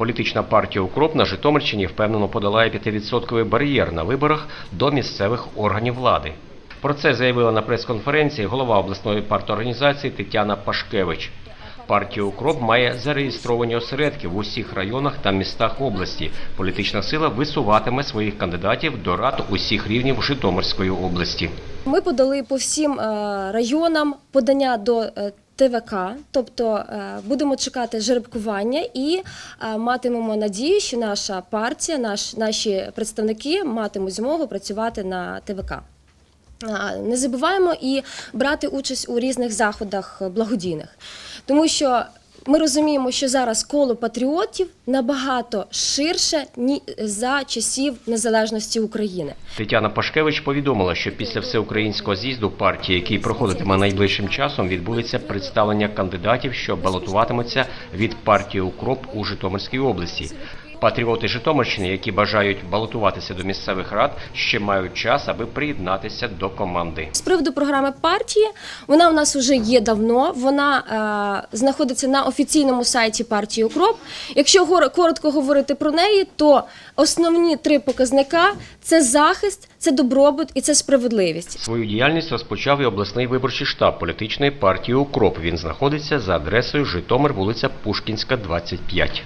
Політична партія Укроп на Житомирщині впевнено подолає 5% бар'єр на виборах до місцевих органів влади. Про це заявила на прес-конференції голова обласної парторганізації Тетяна Пашкевич. Партія Укроп має зареєстровані осередки в усіх районах та містах області. Політична сила висуватиме своїх кандидатів до рад усіх рівнів Житомирської області. Ми подали по всім е, районам подання до е, ТВК, тобто е, будемо чекати жеребкування і е, матимемо надію, що наша партія, наш, наші представники матимуть змогу працювати на ТВК. Не забуваємо і брати участь у різних заходах благодійних, тому що ми розуміємо, що зараз коло патріотів набагато ширше ні за часів незалежності України. Тетяна Пашкевич повідомила, що після всеукраїнського з'їзду партії, який проходитиме найближчим часом, відбудеться представлення кандидатів, що балотуватимуться від партії Укроп у Житомирській області. Патріоти Житомирщини, які бажають балотуватися до місцевих рад, ще мають час, аби приєднатися до команди. З приводу програми партії, вона у нас вже є давно. Вона е, знаходиться на офіційному сайті партії Укроп. Якщо коротко говорити про неї, то основні три показника це захист, це добробут і це справедливість. Свою діяльність розпочав і обласний виборчий штаб політичної партії Укроп. Він знаходиться за адресою Житомир, вулиця Пушкінська, 25.